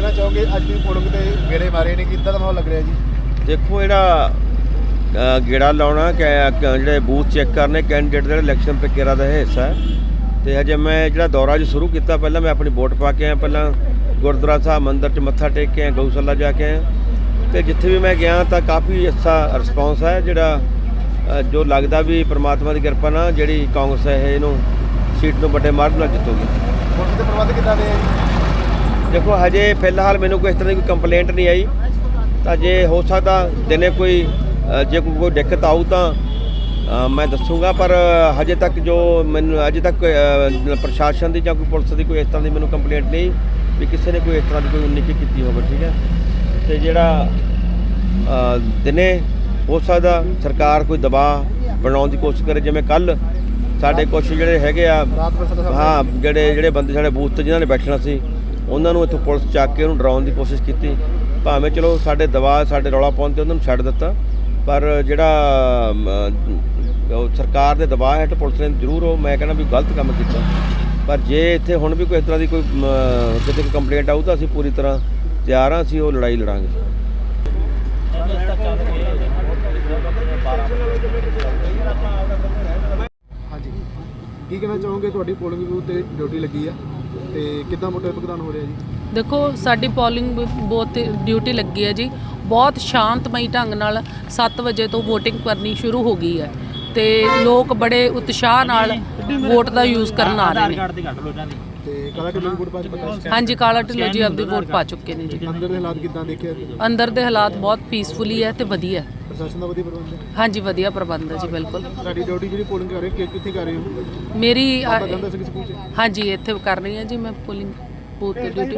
ਕਹਿਣਾ ਚਾਹੋਗੇ? ਅੱਜ ਦੀ ਪੋਲਿੰਗ ਤੇ ਗੇੜੇ ਮਾਰੇ ਨੇ ਕਿੱਦਾਂ ਦਾ ਮਾਹੌਲ ਲੱਗ ਰਿਹਾ ਜੀ। ਦੇਖੋ ਜਿਹੜਾ ਅ, ਗੇੜਾ ਲਾਉਣਾ ਕਿ ਕ- ਜਿਹੜੇ ਬੂਥ ਚੈੱਕ ਕਰਨੇ ਕੈਂਡੀਡੇਟ ਦੇ ਇਲੈਕਸ਼ਨ ਪ੍ਰਕਿਰਿਆ ਦਾ ਇਹ ਹਿੱਸਾ ਹੈ। ਤੇ ਹਜੇ ਮੈਂ ਜਿਹੜਾ ਦੌਰਾ ਅੱਜ ਸ਼ੁਰੂ ਕੀਤਾ ਪਹਿਲਾਂ ਮੈਂ ਆਪਣੀ ਵੋਟ ਪਾ ਕੇ ਆਇਆ ਪਹਿਲਾਂ ਗੁਰਦੁਆਰਾ ਸਾਹਿਬ ਮੰਦਿਰ 'ਚ ਮੱਥਾ ਟੇਕ ਕੇ ਆਇਆ ਗਊਸ਼ਾਲਾ ਜਾ ਕੇ ਆਇਆ। ਤੇ ਜਿੱਥੇ ਵੀ ਮੈਂ ਗਿਆ ਤਾਂ ਕਾਫੀ ਅੱਛਾ ਰਿਸਪੌਂਸ ਹੈ ਜਿਹੜਾ ਅ, ਜੋ ਲੱਗਦਾ ਵੀ ਪ੍ਰਮਾਤਮਾ ਦੀ ਕਿਰਪਾ ਨਾਲ ਜਿਹੜੀ ਕਾਂਗਰਸ ਹੈ ਇਹ ਇਹਨੂੰ ਸੀਟ ਨੂੰ ਵੱਡੇ ਮਾਰਕ ਨਾਲ ਜਿੱਤੂਗੀ। ਪੁਲਿਸ ਦੇ ਪ੍ਰਬੰਧ ਕਿੱਦਾਂ ਦੇ ਆ ਜੀ ਦੇਖੋ ਹਜੇ ਫਿਲਹਾਲ ਮੈਨੂੰ ਕੋਈ ਇਸ ਤਰ੍ਹਾਂ ਦੀ ਕੋਈ ਕੰਪਲੇਂਟ ਨਹੀਂ ਆਈ। ਤਾਂ ਜੇ ਹੋ ਸਕਦਾ ਦਿਨੇ ਕੋਈ ਜੇ ਕੋਈ ਦਿੱਕਤ ਆਊ ਤਾਂ ਮੈਂ ਦੱਸੂਗਾ ਪਰ ਹਜੇ ਤੱਕ ਜੋ ਮੈਨੂੰ ਅਜੇ ਤੱਕ ਪ੍ਰਸ਼ਾਸਨ ਦੀ ਜਾਂ ਕੋਈ ਪੁਲਿਸ ਦੀ ਕੋਈ ਇਸ ਤਰ੍ਹਾਂ ਦੀ ਮੈਨੂੰ ਕੰਪਲੇਂਟ ਨਹੀਂ ਵੀ ਕਿਸੇ ਨੇ ਕੋਈ ਇਸ ਤਰ੍ਹਾਂ ਦੀ ਕੋਈ ਉਨਿਕੀ ਕੀਤੀ ਹੋਵੇ ਠੀਕ ਹੈ? ਤੇ ਜਿਹੜਾ ਦਿਨੇ ਹੋ ਸਕਦਾ ਸਰਕਾਰ ਕੋਈ ਦਬਾਅ ਬਣਾਉਣ ਦੀ ਕੋਸ਼ਿਸ਼ ਕਰੇ ਜਿਵੇਂ ਕੱਲ ਸਾਡੇ ਕੁਝ ਜਿਹੜੇ ਹੈਗੇ ਆ ਹਾਂ ਜਿਹੜੇ ਜਿਹੜੇ ਬੰਦੇ ਸਾਡੇ ਬੂਥ ਤੇ ਜਿਨ੍ਹਾਂ ਨੇ ਬੈਠਣਾ ਸੀ ਉਹਨਾਂ ਨੂੰ ਇੱਥੋਂ ਪੁਲਿਸ ਚੱਕ ਕੇ ਉਹਨੂੰ ਡਰਾਉਣ ਦੀ ਕੋਸ਼ਿਸ਼ ਕੀਤੀ। ਭਾਵੇਂ ਚਲੋ ਸਾਡੇ ਦਬਾਅ ਸਾਡੇ ਰੌਲਾ ਪਾਉਣ ਤੇ ਉਹਨਾਂ ਨੂੰ ਛੱਡ ਦਿੱਤਾ, ਪਰ ਜਿਹੜਾ ਸਰਕਾਰ ਦੇ ਦਬਾਅ ਹੇਠ ਪੁਲਿਸ ਨੇ ਜ਼ਰੂਰ ਉਹ, ਮੈਂ ਕਹਿੰਦਾ ਵੀ ਗਲਤ ਕੰਮ ਕੀਤਾ। ਪਰ ਜੇ ਇੱਥੇ ਹੁਣ ਵੀ ਕੋਈ ਇਸ ਤਰ੍ਹਾਂ ਦੀ ਕੋਈ ਕਿਤੇ ਕੋਈ ਕੰਪਲੇਂਟ ਆਊ ਤਾਂ ਅਸੀਂ ਪੂਰੀ ਤਰ੍ਹਾਂ ਤਿਆਰ ਹਾਂ, ਅਸੀਂ ਉਹ ਲੜਾਈ ਲੜਾਂਗੇ। ਹਾਂਜੀ। ਕੀ ਕਹਿਣਾ ਚਾਹੋਗੇ? ਤੁਹਾਡੀ ਪੋਲਿੰਗ ਬੂਥ ਤੇ ਡਿਊਟੀ ਲੱਗੀ ਆ। ਤੇ ਕਿੱਦਾਂ ਵੋਟਰ ਭੁਗਤਾਨ ਹੋ ਰਿਹਾ ਜੀ? ਦੇਖੋ ਸਾਡੀ ਪੋਲਿੰਗ ਬੂਥ ਤੇ ਡਿਊਟੀ ਲੱਗੀ ਹੈ ਜੀ। ਬਹੁਤ ਸ਼ਾਂਤਮਈ ਢੰਗ ਨਾਲ 7 ਵਜੇ ਤੋਂ VOTING ਕਰਨੀ ਸ਼ੁਰੂ ਹੋ ਗਈ ਹੈ। ਤੇ ਲੋਕ ਬੜੇ ਉਤਸ਼ਾਹ ਨਾਲ ਵੋਟ ਦਾ ਯੂਜ਼ ਕਰਨ ਆ ਰਹੇ ਨੇ। ਤੇ ਕਾਲਾ ਟਿੱਬੀ ਵੋਟ ਪਾ ਚੁੱਕਾ ਹਾਂਜੀ ਕਾਲਾ ਢਿੱਲੋਂ ਜੀ ਆਪਦੀ ਵੋਟ ਪਾ ਚੁੱਕੇ ਨੇ ਜੀ। ਅੰਦਰ ਦੇ ਹਾਲਾਤ ਕਿੱਦਾਂ ਦੇਖਿਆ ਅੰਦਰ ਦੇ ਹਾਲਾਤ ਬਹੁਤ ਪੀਸਫੁਲੀ ਹੈ ਤੇ ਵਧੀਆ। ਹੈ। ਪ੍ਰਸ਼ਾਸਨ ਦਾ ਵਧੀਆ ਪ੍ਰਬੰਧ ਹੈ? ਹਾਂਜੀ ਵਧੀਆ ਪ੍ਰਬੰਧ ਹੈ ਜੀ ਬਿਲਕੁਲ। ਸਾਡੀ ਡਿਊਟੀ ਜਿਹੜੀ ਪੋਲਿੰਗ ਕਰ ਰਹੇ ਹੋ ਕਿ- ਕਿੱਥੇ ਕਰ ਰਹੇ ਹੋ? ਮੇਰੀ ਬਾਬਾ ਅ, ਗੰਦਾ ਸਿੰਘ ਸਕੂਲ ਚ? ਹਾਂਜੀ ਇੱਥੇ ਕਰ ਰਹੀ ਹਾਂ ਜੀ ਮੈਂ ਪੋਲਿੰਗ ਬੂਥ ਤੇ ਡਿਊਟੀ